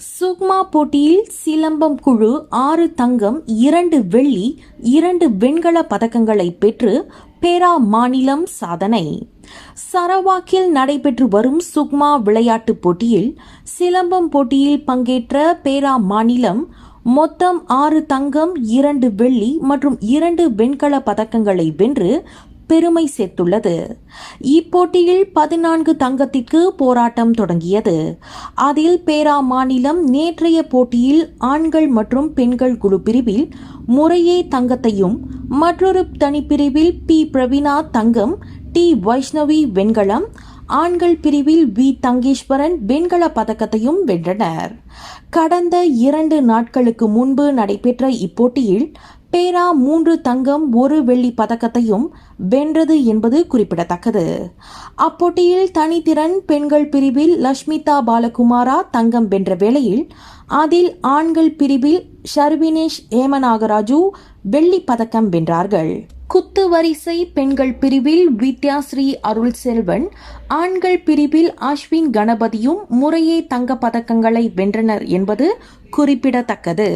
சுக்மா போட்டியில் சிலம்பம் குழு ஆறு தங்கம் இரண்டு வெள்ளி இரண்டு வெண்கல பதக்கங்களை பெற்று பேரா மாநிலம் சாதனை. சரவாக்கில் நடைபெற்று வரும் சுக்மா விளையாட்டுப் போட்டியில் சிலம்பம் போட்டியில் பங்கேற்ற பேரா மாநிலம் மொத்தம் ஆறு தங்கம் இரண்டு வெள்ளி மற்றும் இரண்டு வெண்கல பதக்கங்களை வென்று பெருமை சேர்த்துள்ளது. இப்போட்டியில் பதினான்கு தங்கத்திற்கு போராட்டம் தொடங்கியது. அதில் பேரா மாநிலம் நேற்றைய போட்டியில் ஆண்கள் மற்றும் பெண்கள் குழு பிரிவில் முறையே தங்கத்தையும் மற்றொரு தனிப்பிரிவில் பி. பிரவீனா தங்கம் டி. வைஷ்ணவி வெண்கலம் ஆண்கள் பிரிவில் வி. தங்கேஸ்வரன் வெண்கல பதக்கத்தையும் வென்றனர். கடந்த இரண்டு நாட்களுக்கு முன்பு நடைபெற்ற இப்போட்டியில் பேரா மூன்று தங்கம் ஒரு வெள்ளி பதக்கத்தையும் வென்றது என்பது குறிப்பிடத்தக்கது. அப்போட்டியில் தனித்திறன் பெண்கள் பிரிவில் லஷ்மிதா பாலகுமாரா தங்கம் வென்ற வேளையில் அதில் ஆண்கள் பிரிவில் ஷர்வினேஷ் ஏமநாகராஜு வெள்ளி பதக்கம் வென்றார்கள். குத்து வரிசை பெண்கள் பிரிவில் வித்யாஸ்ரீ அருள் செல்வன் ஆண்கள் பிரிவில் அஸ்வின் கணபதியும் முறையே தங்க பதக்கங்களை வென்றனர் என்பது குறிப்பிடத்தக்கது.